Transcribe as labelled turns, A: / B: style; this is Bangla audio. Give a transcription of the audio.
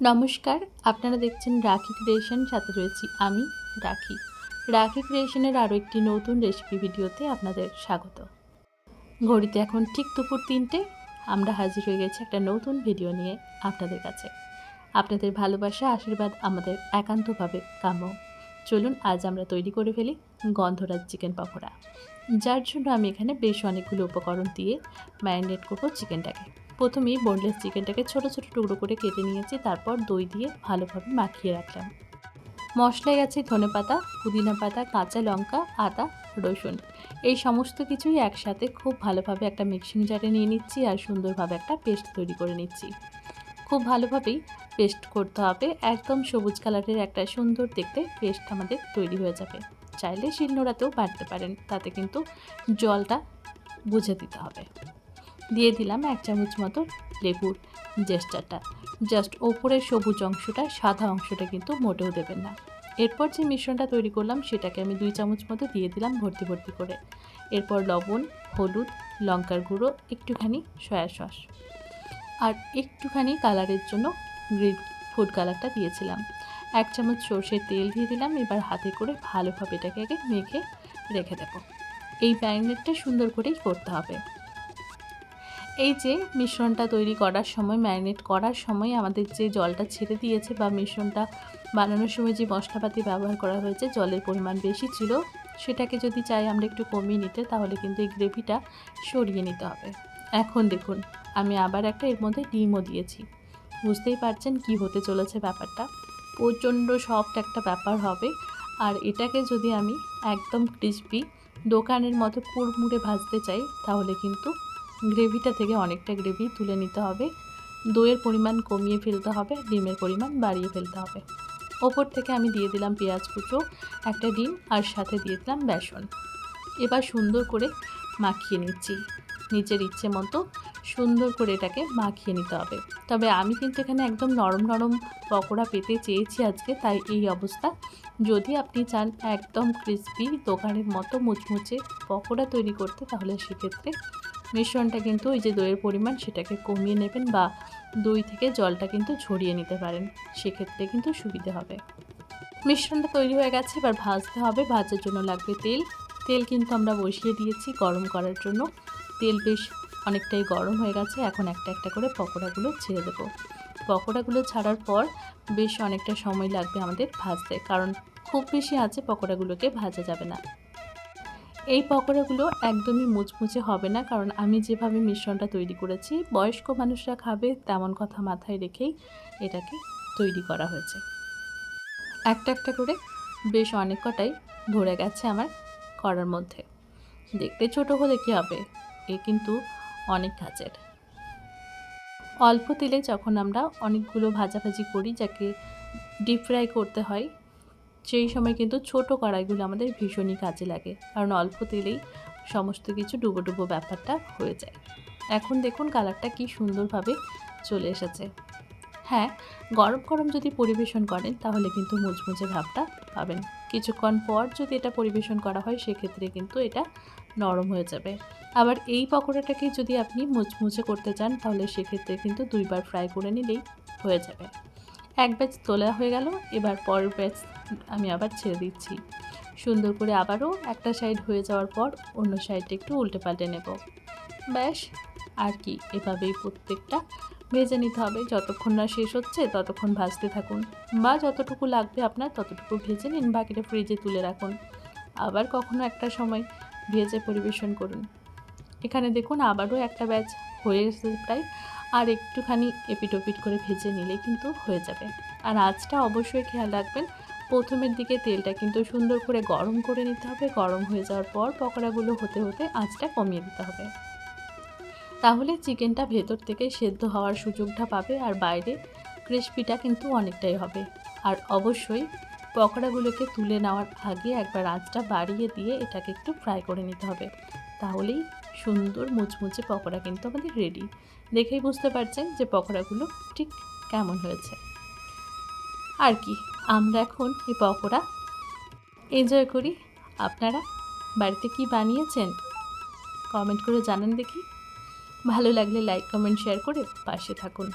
A: নমস্কার, আপনারা দেখছেন রাখি ক্রিয়েশন, সাথে রয়েছি আমি, রাখি। রাখি ক্রিয়েশনের আরও একটি নতুন রেসিপি ভিডিওতে আপনাদের স্বাগত। ঘড়িতে এখন ঠিক দুপুর তিনটে, আমরা হাজির হয়ে গেছি একটা নতুন ভিডিও নিয়ে আপনাদের কাছে। আপনাদের ভালোবাসা, আশীর্বাদ আমাদের একান্তভাবে কাম্য। চলুন, আজ আমরা তৈরি করে ফেলি গন্ধরাজ চিকেন পকোড়া। যার জন্য আমি এখানে বেশ অনেকগুলো উপকরণ দিয়ে ম্যারিনেট করব চিকেনটাকে। প্রথমেই বোনলেস চিকেনটাকে ছোট ছোট টুকরো করে কেটে নিয়েছি, তারপর দই দিয়ে ভালোভাবে মাখিয়ে রাখলাম। মশলায় আছে ধনে পাতা, পুদিনা পাতা, কাঁচা লঙ্কা, আদা, রসুন। এই সমস্ত কিছুই একসাথে খুব ভালোভাবে একটা মিক্সিং জারে নিয়ে নিচ্ছি আর সুন্দরভাবে একটা পেস্ট তৈরি করে নিচ্ছি। খুব ভালোভাবেই পেস্ট করতে হবে, একদম সবুজ কালারের একটা সুন্দর দেখতে পেস্ট আমাদের তৈরি হয়ে যাবে। চাইলে শিলনোড়াতেও বাড়তে পারেন, তাতে কিন্তু জলটা বুঝে দিতে হবে। দিয়ে দিলাম এক চামচ মতো লেবুর জেস্টারটা। জাস্ট ওপরের সবুজ অংশটা, সাদা অংশটা কিন্তু মোটেও দেবেন না। এরপর যে মিশ্রণটা তৈরি করলাম, সেটাকে আমি দুই চামচ মতো দিয়ে দিলাম ভর্তি ভর্তি করে। এরপর লবণ, হলুদ, লঙ্কার গুঁড়ো, একটুখানি সয়া সস। আর একটুখানি কালারের জন্য গ্রিন ফুড কালারটা দিয়েছিলাম। এক চামচ সর্ষের তেল দিয়ে দিলাম, এবার হাতে করে ভালোভাবে এটাকে আগে মেখে রেখে দেবো। এই ম্যারিনেটটা সুন্দর করেই করতে হবে। এই যে মিশ্রণটা তৈরি করার সময়, ম্যারিনেট করার সময় আমাদের যে জলটা ছেড়ে দিয়েছে বা মিশ্রণটা বানানোর সময় যে মশলাপাতি ব্যবহার করা হয়েছে, জলের পরিমাণ বেশি ছিল, সেটাকে যদি চাই আমরা একটু কমিয়ে নিতে, তাহলে কিন্তু এই গ্রেভিটা সরিয়ে নিতে হবে। এখন দেখুন, আমি আবার একটা এর মধ্যে ডিমও দিয়েছি। বুঝতেই পারছেন কি হতে চলেছে ব্যাপারটা? প্রচণ্ড সফট একটা ব্যাপার হবে। আর এটাকে যদি আমি একদম ক্রিসপি দোকানের মতো কুড়মুড়ে ভাজতে চাই, তাহলে কিন্তু গ্রেভিটা থেকে অনেকটা গ্রেভি তুলে নিতে হবে। দইয়ের পরিমাণ কমিয়ে ফেলতে হবে, ডিমের পরিমাণ বাড়িয়ে ফেলতে হবে। ওপর থেকে আমি দিয়ে দিলাম পেঁয়াজ কুচো, একটা ডিম আর সাথে দিয়ে দিলাম বেসন। এবার সুন্দর করে মাখিয়ে নিচ্ছি। নিজের ইচ্ছে মতো সুন্দর করে এটাকে মাখিয়ে নিতে হবে। তবে আমি কিন্তু এখানে একদম নরম নরম পকোড়া পেতে চেয়েছি আজকে, তাই এই অবস্থা। যদি আপনি চান একদম ক্রিসপি দোকানের মতো মুচমুচে পকোড়া তৈরি করতে, তাহলে সেক্ষেত্রে মিশ্রণটা কিন্তু ওই যে দইয়ের পরিমাণ সেটাকে কমিয়ে নেবেন বা দই থেকে জলটা কিন্তু ঝরিয়ে নিতে পারেন। সেক্ষেত্রে কিন্তু সুবিধে হবে। মিশ্রণটা তৈরি হয়ে গেছে, এবার ভাজতে হবে। ভাজার জন্য লাগবে তেল। তেল কিন্তু আমরা বসিয়ে দিয়েছি গরম করার জন্য। তেল বেশ অনেকটাই গরম হয়ে গেছে। এখন একটা একটা করে পকোড়াগুলো ছেড়ে দেবো। পকোড়াগুলো ছাড়ার পর বেশ অনেকটা সময় লাগবে আমাদের ভাজতে। কারণ খুব বেশি আছে পকোড়াগুলোকে ভাজা যাবে না। এই পকোড়াগুলো একদমই মুচমুচে হবে না, কারণ আমি যেভাবে মিশ্রণটা তৈরি করেছি, বয়স্ক মানুষরা খাবে তেমন কথা মাথায় রেখেই এটাকে তৈরি করা হয়েছে। একটা একটা করে বেশ অনেক কটাই ধরে গেছে আমার করার মধ্যে। দেখতে ছোট হলে কী হবে? এ কিন্তু অনেক কাজের অল্প তেলে যখন আমরা অনেকগুলো ভাজাভাজি করি, যাকে ডিপ ফ্রাই করতে হয় সেই সময় কিন্তু ছোট কড়াইগুলো আমাদের ভীষণই কাজে লাগে। কারণ অল্প তেলেই সমস্ত কিছু ডুবো ডুবো ব্যাপারটা হয়ে যায়। এখন দেখুন কালারটা কি সুন্দরভাবে চলে এসেছে। হ্যাঁ গরম গরম যদি পরিবেশন করেন তাহলে কিন্তু মুচমুচে ভাবটা পাবেন। কিছুক্ষণ পর যদি এটা পরিবেশন করা হয় সেক্ষেত্রে কিন্তু এটা নরম হয়ে যাবে। আবার এই পকোড়াটাকে যদি আপনি মুচমুচে করতে চান তাহলে সেক্ষেত্রে কিন্তু দুইবার ফ্রাই করে নিলেই হয়ে যাবে। এক ব্যাচ তোলা হয়ে গেল, এবার পরের ব্যাচ আমি আবার ছেড়ে দিচ্ছি। সুন্দর করে আবারও একটা সাইড হয়ে যাওয়ার পর অন্য সাইডটা একটু উল্টে পাল্টে নেব। ব্যাস, আর কি, এভাবেই প্রত্যেকটা ভেজে নিতে হবে। যতক্ষণ না শেষ হচ্ছে, ততক্ষণ ভাজতে থাকুন বা যতটুকু লাগবে আপনার ততটুকু ভেজে নিন বাকিটা ফ্রিজে তুলে রাখুন। আবার কখনো একটা সময় ভেজে পরিবেশন করুন। এখানে দেখুন আবারও একটা ব্যাচ হয়ে এসেছে প্রায়, আর একটুখানি এপিটোপিট করে ভেজে নিলে কিন্তু হয়ে যাবে। আর আজটা অবশ্যই খেয়াল রাখবেন প্রথমের দিকে তেলটা কিন্তু সুন্দর করে গরম করে নিতে হবে। গরম হয়ে যাওয়ার পর পকোড়াগুলো হতে হতে আঁচটা কমিয়ে দিতে হবে। তাহলে চিকেনটা ভেতর থেকে সেদ্ধ হওয়ার সুযোগটা পাবে আর বাইরে ক্রিসপিটা কিন্তু অনেকটাই হবে। আর অবশ্যই পকোড়াগুলোকে তুলে নেওয়ার আগে একবার আঁচটা বাড়িয়ে দিয়ে এটাকে একটু ফ্রাই করে নিতে হবে। তাহলেই সুন্দর মুচমুচে পকোড়া কিন্তু আমাদের রেডি দেখেই বুঝতে পারছেন যে পকোড়াগুলো ঠিক কেমন হয়েছে। আর কি, আমরা এখন এই পকোড়া এনজয় করি। আপনারা বাড়িতে কি বানিয়েছেন? কমেন্ট করে জানান দেখি। ভালো লাগলে লাইক কমেন্ট শেয়ার করে পাশে থাকুন।